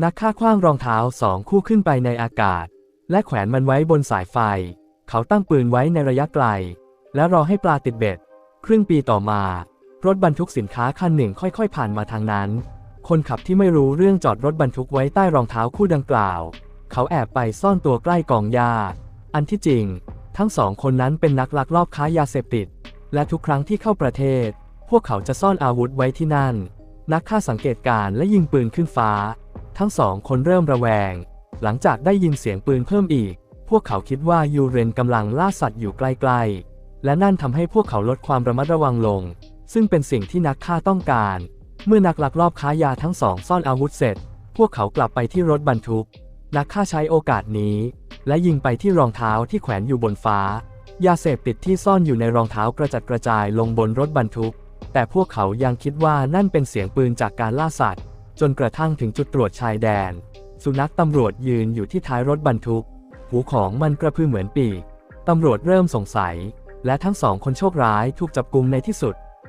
นักฆ่าคว้างรองเท้าสองคู่ขึ้นไปในอากาศ และแขวนมันไว้บนสายไฟ เขาตั้งปืนไว้ในระยะไกล และรอให้ปลาติดเบ็ด ครึ่งปีต่อมา รถบรรทุกสินค้าคันหนึ่งค่อยๆ ผ่านมาทางนั้น คนขับที่ไม่รู้เรื่องจอดรถบรรทุกไว้ใต้รองเท้าคู่ดังกล่าว เขาแอบไปซ่อนตัวใกล้กองหญ้า อันที่จริง ทั้งสองคนนั้นเป็นนักลักลอบค้ายาเสพติด และทุกครั้งที่เข้าประเทศ พวกเขาจะซ่อนอาวุธไว้ที่นั่น นักฆ่าสังเกตการณ์และยิงปืนขึ้นฟ้า ทั้งสองคนเริ่มระแวง หลังจากได้ยินเสียงปืนเพิ่มอีก พวกเขาคิดว่ายูเรนกำลังล่าสัตว์อยู่ใกล้ๆ และนั่นทำให้พวกเขาลดความระมัดระวังลง ซึ่งเป็นสิ่งที่นักฆ่าต้องการ เมื่อนักลักลอบค้ายาทั้งสองซ่อนอาวุธเสร็จ พวกเขากลับไปที่รถบรรทุก นักฆ่าใช้โอกาสนี้ และยิงไปที่รองเท้าที่แขวนอยู่บนฟ้า ยาเสพติดที่ซ่อนอยู่ในรองเท้ากระจัดกระจายลงบนรถบรรทุก แต่พวกเขายังคิดว่านั่นเป็นเสียงปืนจากการล่าสัตว์ จนกระทั่งถึงจุดตรวจชายแดน สุนัขตำรวจยืนอยู่ที่ท้ายรถบรรทุก หูของมันกระพือเหมือนปีก ตำรวจเริ่มสงสัย และทั้งสองคนโชคร้ายถูกจับกุมในที่สุด